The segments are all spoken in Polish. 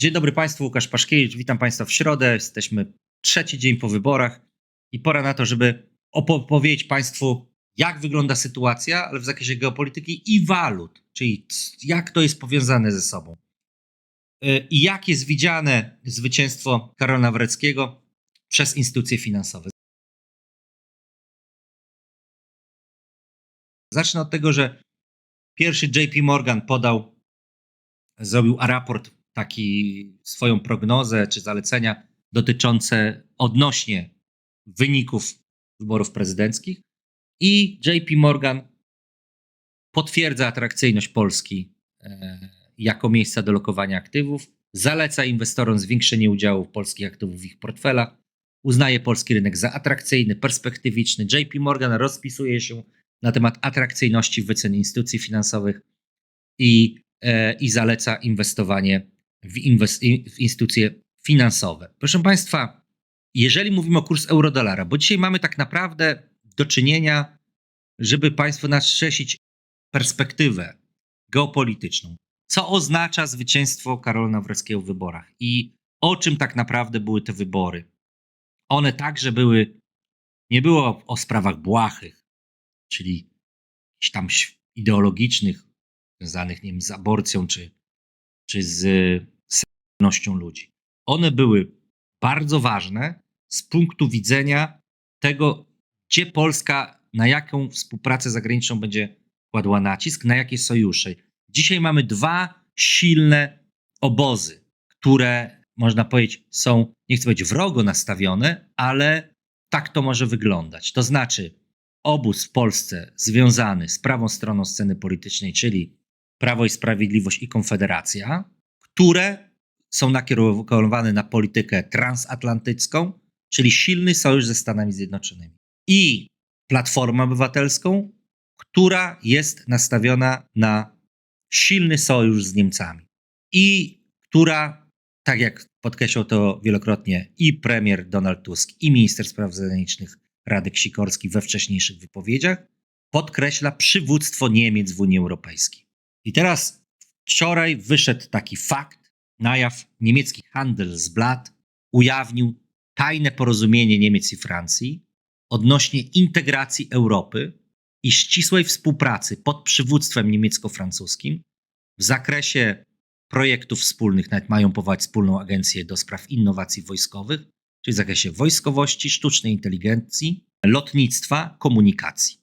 Dzień dobry Państwu, Łukasz Paszkiewicz. Witam Państwa w środę. Jesteśmy trzeci dzień po wyborach i pora na to, żeby opowiedzieć Państwu, jak wygląda sytuacja, ale w zakresie geopolityki i walut, czyli jak to jest powiązane ze sobą. Y, I jak jest widziane zwycięstwo Karola Nawreckiego przez instytucje finansowe. Zacznę od tego, że pierwszy JP Morgan podał, zrobił raport taki swoją prognozę czy zalecenia dotyczące odnośnie wyników wyborów prezydenckich i JP Morgan potwierdza atrakcyjność Polski e, jako miejsca do lokowania aktywów, zaleca inwestorom zwiększenie udziału polskich aktywów w ich portfelach, uznaje polski rynek za atrakcyjny, perspektywiczny. JP Morgan rozpisuje się na temat atrakcyjności wyceny instytucji finansowych i, e, i zaleca inwestowanie w, inwest- w instytucje finansowe. Proszę Państwa, jeżeli mówimy o kurs euro-dolara, bo dzisiaj mamy tak naprawdę do czynienia, żeby Państwu nastrzesić perspektywę geopolityczną. Co oznacza zwycięstwo Karola Nawrockiego w wyborach i o czym tak naprawdę były te wybory? One także były, nie było o sprawach błahych, czyli tam ideologicznych, związanych nie wiem, z aborcją czy czy z seksualnością ludzi. One były bardzo ważne z punktu widzenia tego, gdzie Polska, na jaką współpracę zagraniczną będzie kładła nacisk, na jakie sojusze. Dzisiaj mamy dwa silne obozy, które można powiedzieć są, nie chcę powiedzieć wrogo nastawione, ale tak to może wyglądać. To znaczy, obóz w Polsce związany z prawą stroną sceny politycznej, czyli Prawo i Sprawiedliwość i Konfederacja, które są nakierowane na politykę transatlantycką, czyli silny sojusz ze Stanami Zjednoczonymi. I Platformę Obywatelską, która jest nastawiona na silny sojusz z Niemcami. I która, tak jak podkreślał to wielokrotnie i premier Donald Tusk, i minister spraw zagranicznych Radek Sikorski we wcześniejszych wypowiedziach, podkreśla przywództwo Niemiec w Unii Europejskiej. I teraz wczoraj wyszedł taki fakt na jaw. Niemiecki Handelsblatt ujawnił tajne porozumienie Niemiec i Francji odnośnie integracji Europy i ścisłej współpracy pod przywództwem niemiecko-francuskim w zakresie projektów wspólnych, nawet mają powołać wspólną agencję do spraw innowacji wojskowych, czyli w zakresie wojskowości, sztucznej inteligencji, lotnictwa, komunikacji.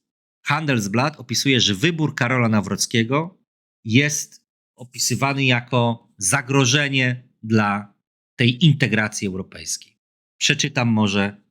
Handelsblatt opisuje, że wybór Karola Nawrockiego jest opisywany jako zagrożenie dla tej integracji europejskiej. Przeczytam może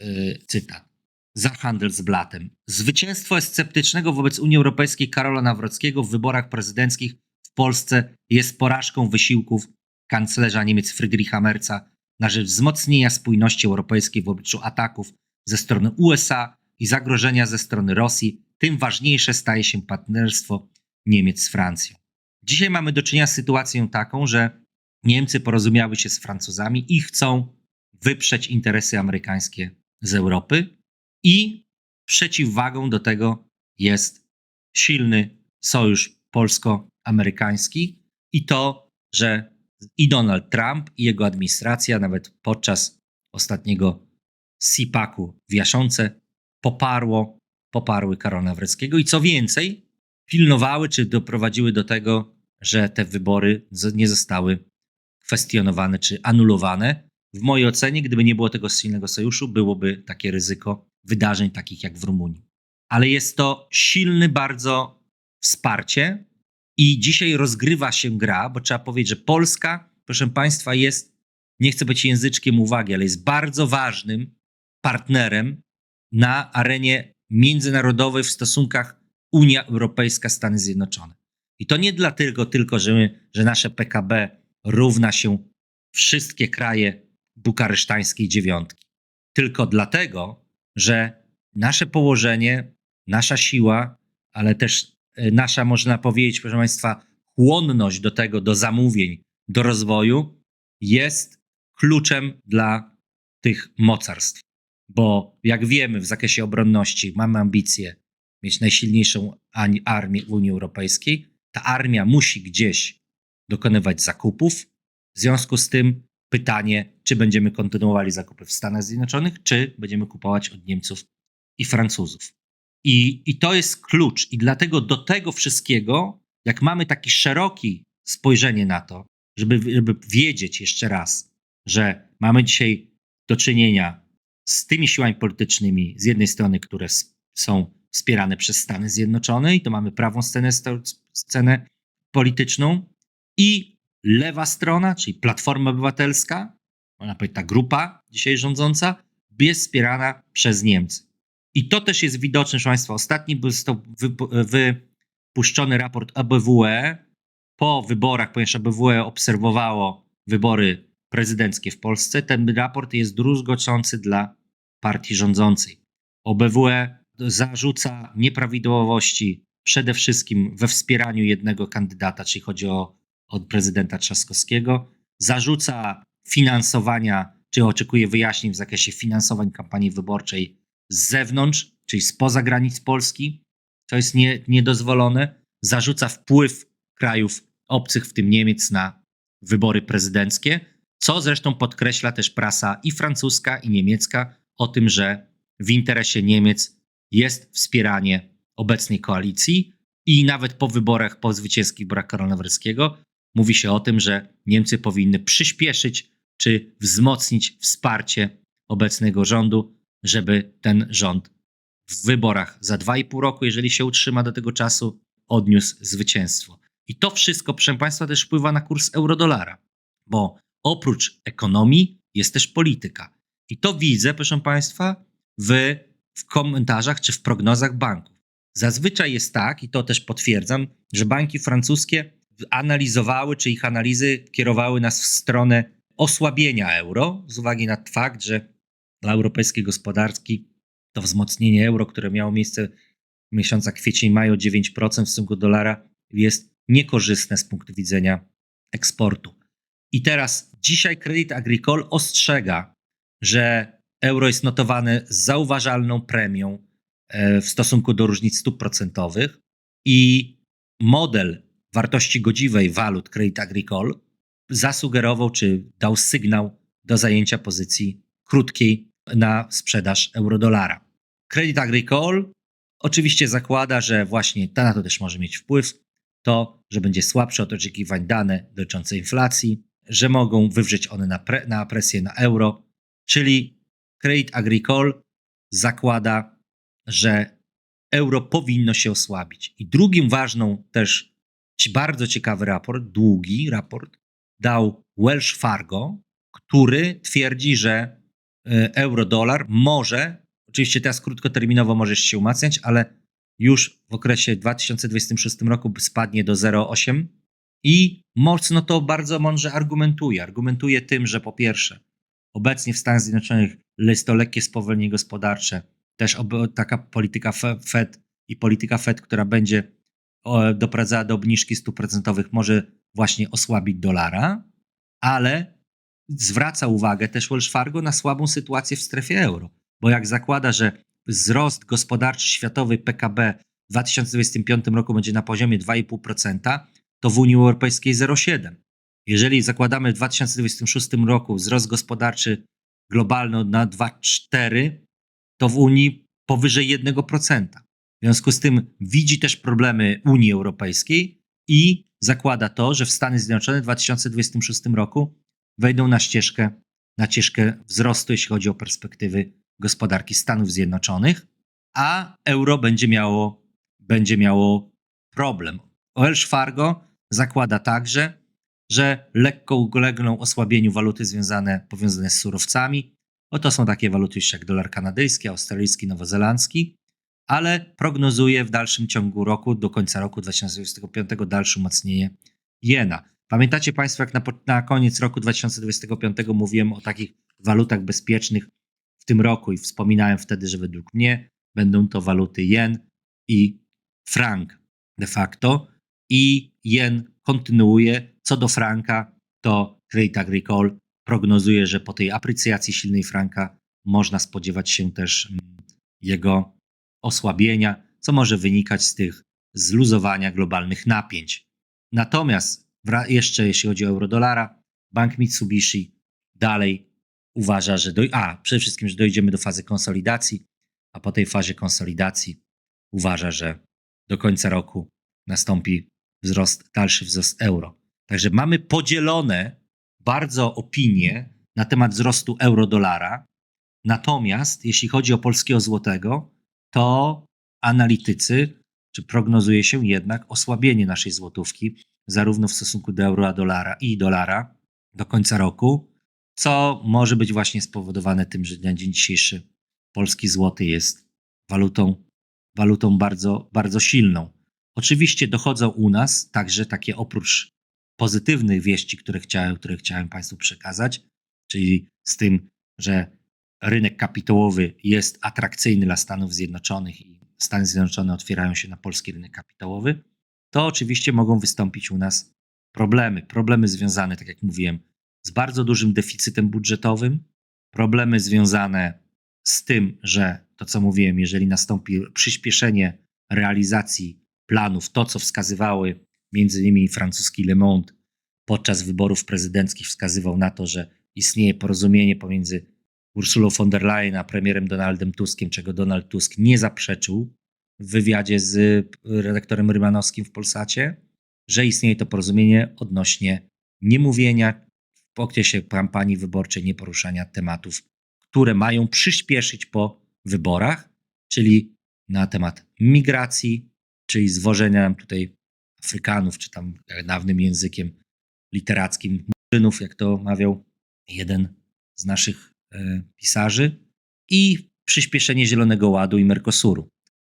yy, cytat. Za Handelsblattem. Zwycięstwo esceptycznego wobec Unii Europejskiej Karola Nawrockiego w wyborach prezydenckich w Polsce jest porażką wysiłków kanclerza Niemiec Friedricha Merza na rzecz wzmocnienia spójności europejskiej w obliczu ataków ze strony USA i zagrożenia ze strony Rosji. Tym ważniejsze staje się partnerstwo Niemiec z Francją. Dzisiaj mamy do czynienia z sytuacją taką, że Niemcy porozumiały się z Francuzami i chcą wyprzeć interesy amerykańskie z Europy i przeciwwagą do tego jest silny sojusz polsko-amerykański i to, że i Donald Trump i jego administracja nawet podczas ostatniego SIPAC-u w Jaszonce poparło, poparły Karola Nawreckiego i co więcej, pilnowały czy doprowadziły do tego, że te wybory nie zostały kwestionowane czy anulowane. W mojej ocenie, gdyby nie było tego silnego sojuszu, byłoby takie ryzyko wydarzeń takich jak w Rumunii. Ale jest to silny bardzo wsparcie i dzisiaj rozgrywa się gra, bo trzeba powiedzieć, że Polska, proszę Państwa, jest, nie chcę być języczkiem uwagi, ale jest bardzo ważnym partnerem na arenie międzynarodowej w stosunkach Unia Europejska, Stany Zjednoczone. I to nie dlatego tylko, że, my, że nasze PKB równa się wszystkie kraje bukaresztańskiej dziewiątki, tylko dlatego, że nasze położenie, nasza siła, ale też e, nasza, można powiedzieć, proszę Państwa, chłonność do tego, do zamówień, do rozwoju jest kluczem dla tych mocarstw. Bo jak wiemy, w zakresie obronności mamy ambicje mieć najsilniejszą armię w Unii Europejskiej, ta armia musi gdzieś dokonywać zakupów, W związku z tym pytanie, czy będziemy kontynuowali zakupy w Stanach Zjednoczonych, czy będziemy kupować od Niemców i Francuzów. I, I to jest klucz. I dlatego do tego wszystkiego, jak mamy taki szeroki spojrzenie na to, żeby, żeby wiedzieć jeszcze raz, że mamy dzisiaj do czynienia z tymi siłami politycznymi, z jednej strony, które są wspierane przez Stany Zjednoczone, i to mamy prawą scenę, scenę polityczną, i lewa strona, czyli Platforma Obywatelska, można powiedzieć ta grupa dzisiaj rządząca, jest wspierana przez Niemcy. I to też jest widoczne, proszę Państwa. Ostatni został wypuszczony raport ABWE po wyborach, ponieważ ABWE obserwowało wybory prezydenckie w Polsce. Ten raport jest druzgoczący dla partii rządzącej. OBWE zarzuca nieprawidłowości przede wszystkim we wspieraniu jednego kandydata, czyli chodzi o od prezydenta Trzaskowskiego. Zarzuca finansowania, czy oczekuje wyjaśnień w zakresie finansowań kampanii wyborczej z zewnątrz, czyli spoza granic Polski, co jest nie, niedozwolone. Zarzuca wpływ krajów obcych, w tym Niemiec, na wybory prezydenckie, co zresztą podkreśla też prasa i francuska, i niemiecka o tym, że w interesie Niemiec jest wspieranie obecnej koalicji i nawet po wyborach, po zwycięskich wyborach Karola mówi się o tym, że Niemcy powinny przyspieszyć czy wzmocnić wsparcie obecnego rządu, żeby ten rząd w wyborach za 2,5 roku, jeżeli się utrzyma do tego czasu, odniósł zwycięstwo. I to wszystko, proszę Państwa, też wpływa na kurs euro-dolara, bo oprócz ekonomii jest też polityka. I to widzę, proszę Państwa, w, w komentarzach czy w prognozach banków. Zazwyczaj jest tak, i to też potwierdzam, że banki francuskie analizowały, czy ich analizy kierowały nas w stronę osłabienia euro, z uwagi na fakt, że dla europejskiej gospodarki to wzmocnienie euro, które miało miejsce w miesiącach kwiecień, maj o 9% w stosunku do dolara, jest niekorzystne z punktu widzenia eksportu. I teraz dzisiaj Credit Agricole ostrzega, że euro jest notowane z zauważalną premią e, w stosunku do różnic stóp procentowych i model wartości godziwej walut Credit Agricole zasugerował czy dał sygnał do zajęcia pozycji krótkiej na sprzedaż eurodolara. Credit Agricole oczywiście zakłada, że właśnie ta na to też może mieć wpływ, to, że będzie słabsze od oczekiwań dane dotyczące inflacji, że mogą wywrzeć one na, pre, na presję na euro, czyli Credit Agricole zakłada, że euro powinno się osłabić. I drugim ważną też bardzo ciekawy raport, długi raport, dał Welsh Fargo, który twierdzi, że e, euro-dolar może, oczywiście teraz krótkoterminowo może się umacniać, ale już w okresie 2026 roku spadnie do 0,8 i mocno to bardzo mądrze argumentuje. Argumentuje tym, że po pierwsze, obecnie w Stanach Zjednoczonych jest to lekkie spowolnienie gospodarcze, też taka polityka Fed i polityka Fed, która będzie doprowadzała do obniżki stóp procentowych, może właśnie osłabić dolara, ale zwraca uwagę też Wells Fargo na słabą sytuację w strefie euro, bo jak zakłada, że wzrost gospodarczy światowy PKB w 2025 roku będzie na poziomie 2,5%, to w Unii Europejskiej 0,7%. Jeżeli zakładamy w 2026 roku wzrost gospodarczy globalny na 2,4%, to w Unii powyżej 1%. W związku z tym widzi też problemy Unii Europejskiej i zakłada to, że w Stany Zjednoczone w 2026 roku wejdą na ścieżkę, na ścieżkę wzrostu, jeśli chodzi o perspektywy gospodarki Stanów Zjednoczonych, a euro będzie miało, będzie miało problem. Wells Fargo zakłada także, że lekko ulegną osłabieniu waluty związane, powiązane z surowcami. Oto są takie waluty jak dolar kanadyjski, australijski, nowozelandzki, ale prognozuje w dalszym ciągu roku, do końca roku 2025, dalsze umocnienie jena. Pamiętacie Państwo, jak na, na koniec roku 2025 mówiłem o takich walutach bezpiecznych w tym roku i wspominałem wtedy, że według mnie będą to waluty jen i frank de facto. I jen kontynuuje. Co do franka, to Credit Agricole prognozuje, że po tej aprecjacji silnej franka można spodziewać się też mm, jego osłabienia, co może wynikać z tych zluzowania globalnych napięć. Natomiast jeszcze jeśli chodzi o euro-dolara, Bank Mitsubishi dalej uważa, że doj- a przede wszystkim, że dojdziemy do fazy konsolidacji, a po tej fazie konsolidacji uważa, że do końca roku nastąpi wzrost, dalszy wzrost euro. Także mamy podzielone bardzo opinie na temat wzrostu euro-dolara. Natomiast jeśli chodzi o polskiego złotego, to analitycy, czy prognozuje się jednak osłabienie naszej złotówki, zarówno w stosunku do euro a dolara i dolara do końca roku, co może być właśnie spowodowane tym, że na dzień dzisiejszy polski złoty jest walutą, walutą bardzo, bardzo silną. Oczywiście dochodzą u nas także takie oprócz pozytywnych wieści, które chciałem, które chciałem Państwu przekazać, czyli z tym, że rynek kapitałowy jest atrakcyjny dla Stanów Zjednoczonych i Stany Zjednoczone otwierają się na polski rynek kapitałowy, to oczywiście mogą wystąpić u nas problemy. Problemy związane, tak jak mówiłem, z bardzo dużym deficytem budżetowym, problemy związane z tym, że to co mówiłem, jeżeli nastąpi przyspieszenie realizacji planów, to co wskazywały między innymi francuski Le Monde podczas wyborów prezydenckich wskazywał na to, że istnieje porozumienie pomiędzy Ursulą von der Leyen a premierem Donaldem Tuskiem, czego Donald Tusk nie zaprzeczył w wywiadzie z redaktorem Rymanowskim w Polsacie, że istnieje to porozumienie odnośnie niemówienia w okresie kampanii wyborczej, nieporuszania tematów, które mają przyspieszyć po wyborach, czyli na temat migracji, czyli zwożenia nam tutaj Afrykanów, czy tam dawnym językiem literackim, murzynów, jak to mawiał jeden z naszych e, pisarzy, i przyspieszenie Zielonego Ładu i Mercosuru.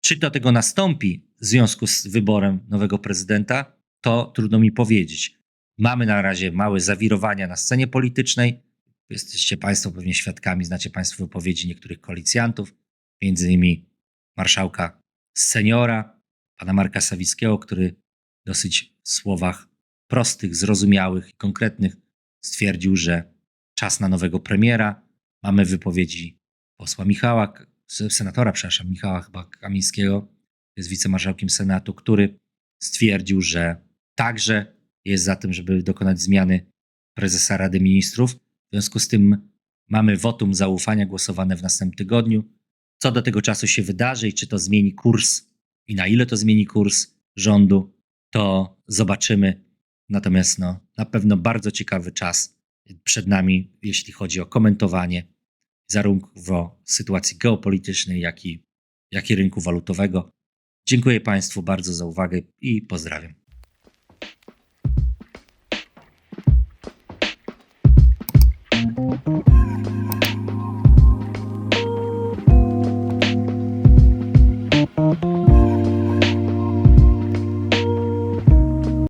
Czy do tego nastąpi w związku z wyborem nowego prezydenta, to trudno mi powiedzieć. Mamy na razie małe zawirowania na scenie politycznej. Jesteście Państwo pewnie świadkami, znacie Państwo wypowiedzi niektórych koalicjantów, między innymi marszałka seniora, pana Marka Sawickiego, który dosyć słowach prostych, zrozumiałych i konkretnych stwierdził, że czas na nowego premiera. Mamy wypowiedzi posła Michała, senatora, przepraszam, Michała chyba Kamińskiego, jest wicemarszałkiem Senatu, który stwierdził, że także jest za tym, żeby dokonać zmiany prezesa Rady Ministrów. W związku z tym mamy wotum zaufania głosowane w następnym tygodniu. Co do tego czasu się wydarzy i czy to zmieni kurs i na ile to zmieni kurs rządu, to zobaczymy. Natomiast no, na pewno bardzo ciekawy czas przed nami, jeśli chodzi o komentowanie zarówno sytuacji geopolitycznej, jak i, jak i rynku walutowego. Dziękuję Państwu bardzo za uwagę i pozdrawiam.